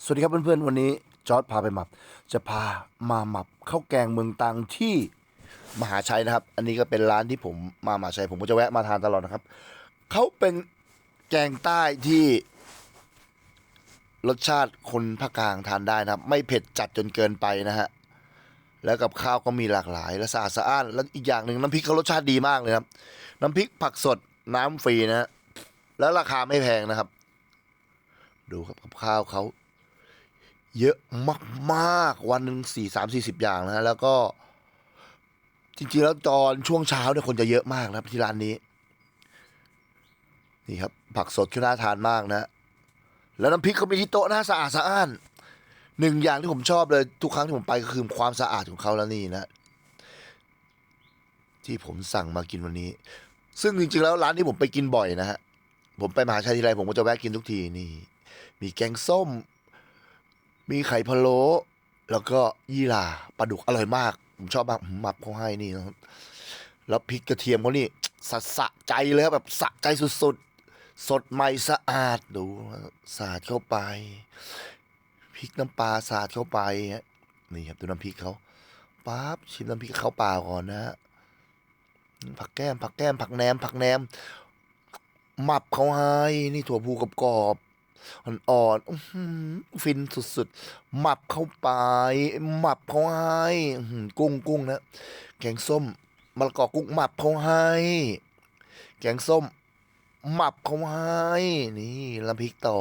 สวัสดีครับเพื่อนๆ วันนี้จอร์ดพาไปหมับ จะพามาหมับข้าวแกงเมืองตังที่มหาชัยนะครับ อันนี้ก็เป็นร้านที่ผมมามหาชัย ผมก็จะแวะมาทานตลอดนะครับ เขาเป็นแกงใต้ที่รสชาติคนภาคกลางทานได้นะครับ ไม่เผ็ดจัดจนเกินไปนะฮะ แล้วกับข้าวก็มีหลากหลาย และสะอาดสะอ้าน แล้วอีกอย่างหนึ่งน้ำพริกเขารสชาติดีมากเลยครับ น้ำพริกผักสดน้ำฟรีนะฮะ แล้วราคาไม่แพงนะครับ ดูครับกับข้าวเขา เยอะมากๆ วันหนึ่งสี่สามสี่สิบอย่างนะแล้วก็ จริงๆแล้วตอนช่วงเช้าเนี่ยคนจะเยอะมากนะครับที่ร้านนี้ นี่ครับ ผักสดที่น่าทานมากนะ แล้วน้ำพริกเขามีที่โต๊ะน่าสะอาดสะอ้านหนึ่งอย่างที่ผมชอบเลย ทุกครั้งที่ผมไปก็คือความสะอาดของเขาแล้วนี่นะ ที่ผมสั่งมากินวันนี้ ซึ่งจริงๆแล้วร้านที่ผมไปกินบ่อยนะฮะผมไปมหาชัยทีไรผมก็จะแวะกินทุกทีนี่ มีแกงส้ม มีไข่พะโล้แล้วก็ยี่หร่าปลาดุกอร่อยมาก ผมชอบมากหมับเขาให้นี่นะครับแล้วพริกกระเทียมเขานี่สะสะใจเลยครับแบบสะใจสุดๆ สดใหม่สะอาดดูสาดเข้าไปพริกน้ำปลาสาดเข้าไปฮะนี่ครับดูน้ำพริกเขาปั๊บชิมน้ำพริกเขาเปล่าก่อนนะฮะผักแก้มผักแก้มผักแหนมผักแหนมหมับเขาให้นี่ถั่วพูกรอบ อ่อนๆอื้อหือฟินสุดๆหมับเข้าไปหมับเขาให้กุ้งกุ้งนะแกงส้มมะละกอกุ้งหมับเขาให้ แกงส้มหมับเขาให้นี่น้ำพริกต่อ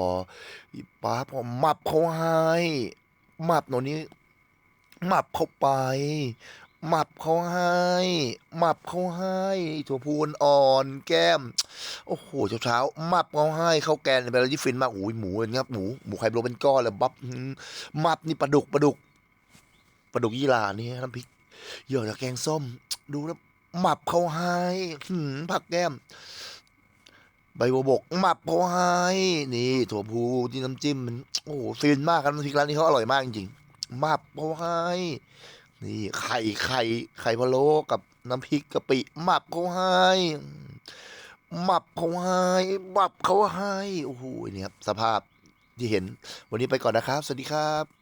อีป้าพอหมับเขาให้หมับโน่นนี้หมับเข้าไป หมับเขาให้หมับเขาให้ถั่วพูนอ่อนแก้ม โอ้โหเช้าเช้าๆหมับเขาให้ข้าวแกงเป็นอะไรที่ฟินมากโอ้ยหมูเป็นครับหมูหมูไข่โรเป็นก้อนเลยบับหมับนี่ปลาดุกปลาดุกปลาดุกยี่หร่านี่น้ำพริกเหยอะจากแกงส้ม ดูนะหมับเขาให้หืมผักแก้ม ใบบัวบกหมับเขาให้นี่ถั่วพูที่น้ำจิ้มมันโอ้โหฟินมากครับน้ำพริกร้านนี้เขาอร่อยมากจริงๆหมับเขาให้ นี่ไข่ไข่ไข่พะโล้กับน้ำพริกกะปิหมับเขาให้หมับเขาให้หมับเขาให้โอ้โหเนี่ครับสภาพที่เห็น วันนี้ไปก่อนนะครับ สวัสดีครับ